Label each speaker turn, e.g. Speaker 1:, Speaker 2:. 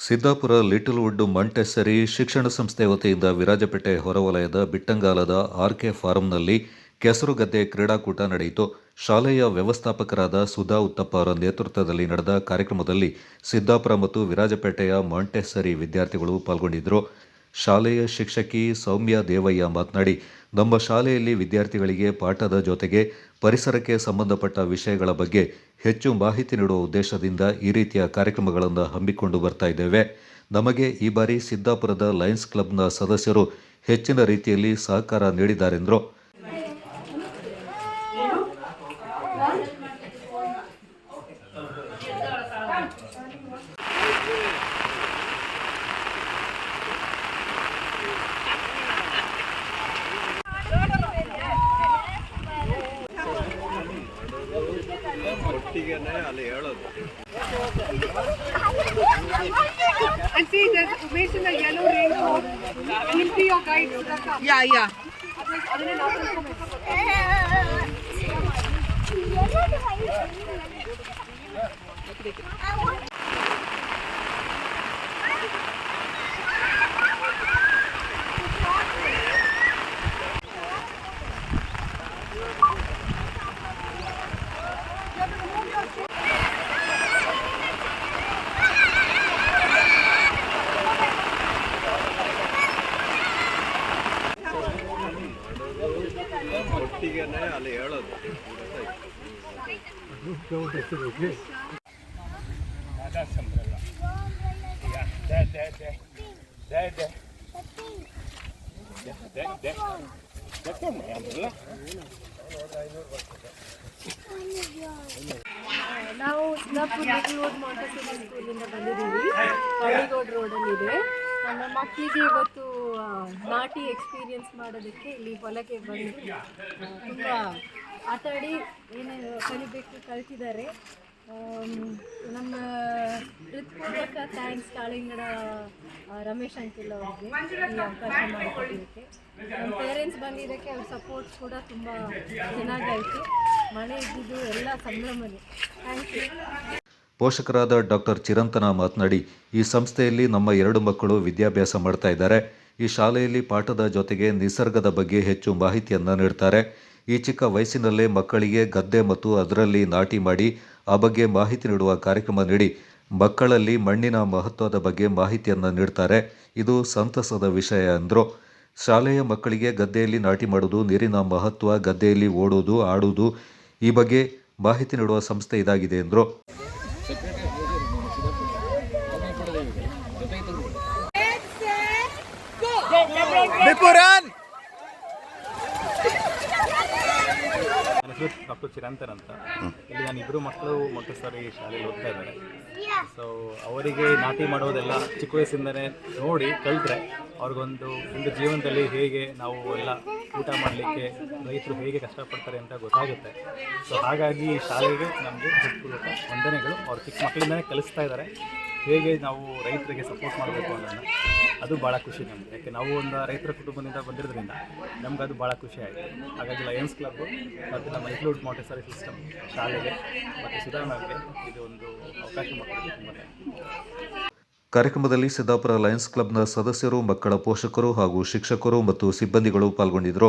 Speaker 1: Siddapura little wood ಮಂಟೆಸರಿ ಶಿಕ್ಷಣ ಸಂಸ್ಥೆ ವತಿಯಿಂದ ವಿರಾಜಪೇಟೆ ಹೊರವಲಯದ ಬಿಟ್ಟಂಗಾಲದ ಆರ್ಕೆ ಫಾರಂನಲ್ಲಿ ಕೆಸರುಗದ್ದೆ ಕ್ರೀಡಾಕೂಟ ನಡೆಯಿತು. ಶಾಲೆಯ ವ್ಯವಸ್ಥಾಪಕರಾದ ಸುಧಾ ಉತ್ತಪ್ಪ ಅವರ ನೇತೃತ್ವದಲ್ಲಿ ನಡೆದ ಕಾರ್ಯಕ್ರಮದಲ್ಲಿ ಸಿದ್ದಾಪುರ ಮತ್ತು ವಿರಾಜಪೇಟೆಯ ಮಾಂಟೆಸರಿ ವಿದ್ಯಾರ್ಥಿಗಳು ಪಾಲ್ಗೊಂಡಿದ್ದರು. ಶಾಲೆಯ ಶಿಕ್ಷಕಿ ಸೌಮ್ಯ ದೇವಯ್ಯ ಮಾತನಾಡಿ, ನಮ್ಮ ಶಾಲೆಯಲ್ಲಿ ವಿದ್ಯಾರ್ಥಿಗಳಿಗೆ ಪಾಠದ ಜೊತೆಗೆ ಪರಿಸರಕ್ಕೆ ಸಂಬಂಧಪಟ್ಟ ವಿಷಯಗಳ ಬಗ್ಗೆ ಹೆಚ್ಚು ಮಾಹಿತಿ ನೀಡುವ ಉದ್ದೇಶದಿಂದ ಈ ರೀತಿಯ ಕಾರ್ಯಕ್ರಮಗಳನ್ನು ಹಮ್ಮಿಕೊಂಡು ಬರ್ತಾ ಇದ್ದೇವೆ. ನಮಗೆ ಈ ಬಾರಿ ಸಿದ್ದಾಪುರದ ಲಯನ್ಸ್ ಕ್ಲಬ್ನ ಸದಸ್ಯರು ಹೆಚ್ಚಿನ ರೀತಿಯಲ್ಲಿ ಸಹಕಾರ ನೀಡಿದ್ದಾರೆಂದರು.
Speaker 2: ಒಟ್ಟಿಗೆನೆ ಅಲ್ಲಿ ಹೇಳೋದು
Speaker 3: And see, there's Umesh in the yellow raincoat. He'll be your guide. Sudhaka.
Speaker 4: Yeah, yeah.
Speaker 3: ಅದನ್ನೇ ನಾವು ತಿಳ್ಕೊಬೇಕು.
Speaker 2: ಒಟ್ಟಿಗೆನೆ ಅಲ್ಲಿ ಹೇಳೋದು.
Speaker 5: ನಾವು ಸಿದ್ದಾಪುರ ಲಿಟಲ್ವುಡ್ ಮಾಂಟೆಸರಿ ಸ್ಕೂಲಿಂದ ಬಂದಿದ್ದೀವಿ. ರೋಡಲ್ಲಿದೆ. ನಮ್ಮ ಮಕ್ಕಳಿಗೆ ಇವತ್ತು ನಾಟಿ ಎಕ್ಸ್ಪೀರಿಯನ್ಸ್ ಮಾಡೋದಕ್ಕೆ ಇಲ್ಲಿ ಹೊಲಕ್ಕೆ ಬಂದು ತುಂಬ ಆಟಾಡಿ ಏನೇನು ಕಲಿಬೇಕು ಕಲಿತಿದ್ದಾರೆ. ನಮ್ಮ ಹೃತ್ಪೂರ್ವಕ ಥ್ಯಾಂಕ್ಸ್ ಕಾಳಿಂಗಡ ರಮೇಶ್ ಅಂಕಿಲ್ ಅವ್ರಿಗೆ ಈ ಅವಕಾಶ ಮಾಡಿಕೊಟ್ಟಿದ್ದಕ್ಕೆ. ನಮ್ಮ ಪೇರೆಂಟ್ಸ್ ಬಂದಿದ್ದಕ್ಕೆ ಅವ್ರ ಸಪೋರ್ಟ್ ಕೂಡ ತುಂಬ ಚೆನ್ನಾಗಾಯಿತು. ಮಳೆ ಇದ್ದಿದ್ದು ಎಲ್ಲ ಸಂಭ್ರಮನೇ. ಥ್ಯಾಂಕ್ ಯು
Speaker 1: ಪೋಷಕರಾದ ಡಾಕ್ಟರ್ ಚಿರಂತನ ಮಾತನಾಡಿ, ಈ ಸಂಸ್ಥೆಯಲ್ಲಿ ನಮ್ಮ ಎರಡು ಮಕ್ಕಳು ವಿದ್ಯಾಭ್ಯಾಸ ಮಾಡ್ತಾ ಇದ್ದಾರೆ. ಈ ಶಾಲೆಯಲ್ಲಿ ಪಾಠದ ಜೊತೆಗೆ ನಿಸರ್ಗದ ಬಗ್ಗೆ ಹೆಚ್ಚು ಮಾಹಿತಿಯನ್ನು ನೀಡ್ತಾರೆ. ಈ ಚಿಕ್ಕ ವಯಸ್ಸಿನಲ್ಲೇ ಮಕ್ಕಳಿಗೆ ಗದ್ದೆ ಮತ್ತು ಅದರಲ್ಲಿ ನಾಟಿ ಮಾಡಿ ಆ ಬಗ್ಗೆ ಮಾಹಿತಿ ನೀಡುವ ಕಾರ್ಯಕ್ರಮ ನೀಡಿ ಮಕ್ಕಳಲ್ಲಿ ಮಣ್ಣಿನ ಮಹತ್ವದ ಬಗ್ಗೆ ಮಾಹಿತಿಯನ್ನು ನೀಡ್ತಾರೆ. ಇದು ಸಂತಸದ ವಿಷಯ ಎಂದರು ಶಾಲೆಯ ಮಕ್ಕಳಿಗೆ ಗದ್ದೆಯಲ್ಲಿ ನಾಟಿ ಮಾಡುವುದು, ನೀರಿನ ಮಹತ್ವ, ಗದ್ದೆಯಲ್ಲಿ ಓಡುವುದು, ಆಡುವುದು ಈ ಬಗ್ಗೆ ಮಾಹಿತಿ ನೀಡುವ ಸಂಸ್ಥೆ ಇದಾಗಿದೆ ಎಂದರು
Speaker 6: ಹೆಸರು ಡಾಕ್ಟರ್ ಚಿರಂತನ್ ಅಂತ. ಇಲ್ಲಿ ನಾನು ಇಬ್ಬರು ಮಕ್ಕಳು ಮೊಟ್ಟೆಸರಿ ಶಾಲೆಯಲ್ಲಿ ಓದ್ತಾ ಇದ್ದಾರೆ. ಸೊ ಅವರಿಗೆ ನಾಟಿ ಮಾಡೋದೆಲ್ಲ ಚಿಕ್ಕ ವಯಸ್ಸಿಂದನೇ ನೋಡಿ ಕಲಿತ್ರೆ ಅವ್ರಿಗೊಂದು ಒಂದು ಜೀವನದಲ್ಲಿ ಹೇಗೆ ನಾವು ಎಲ್ಲ ಊಟ ಮಾಡಲಿಕ್ಕೆ, ರೈತರು ಹೇಗೆ ಕಷ್ಟಪಡ್ತಾರೆ ಅಂತ ಗೊತ್ತಾಗುತ್ತೆ. ಸೊ ಹಾಗಾಗಿ ಈ ಶಾಲೆಗೆ ನಮಗೆ ಹೃತ್ಪೂರ್ವಕ ವಂದನೆಗಳು. ಅವ್ರು ಚಿಕ್ಕ ಮಕ್ಕಳಿಂದನೇ ಕಲಿಸ್ತಾ ಇದ್ದಾರೆ. ಹೇಗೆ ನಾವು ರೈತರಿಗೆ ಸಪೋರ್ಟ್ ಮಾಡಬೇಕು ಅನ್ನೋದನ್ನ. ಅದು ಭಾಳ ಖುಷಿ ನಮಗೆ. ಯಾಕೆ ನಾವು ಒಂದು ರೈತರ ಕುಟುಂಬದಿಂದ ಬಂದಿರೋದ್ರಿಂದ ನಮ್ಗೆ ಅದು ಭಾಳ ಖುಷಿ ಆಯಿತು. ಹಾಗಾಗಿ ಲಯನ್ಸ್ ಕ್ಲಬ್ ಮತ್ತು ನಮ್ಮ ಇನ್ಕ್ಲೂಡ್ ಮಾಂಟೆಸರಿ ಸಿಸ್ಟಮ್ ಶಾಲೆಗೆ ಮತ್ತು ಸುಧಾರಣೆಗೆ ಇದು ಒಂದು ಅವಕಾಶ ಮಾಡಿಕೊಡೋದು ತುಂಬ
Speaker 1: ಕಾರ್ಯಕ್ರಮದಲ್ಲಿ ಸಿದ್ದಾಪುರ ಲಯನ್ಸ್ ಕ್ಲಬ್ನ ಸದಸ್ಯರು, ಮಕ್ಕಳ ಪೋಷಕರು ಹಾಗೂ ಶಿಕ್ಷಕರು ಮತ್ತು ಸಿಬ್ಬಂದಿಗಳು ಪಾಲ್ಗೊಂಡಿದ್ದರು.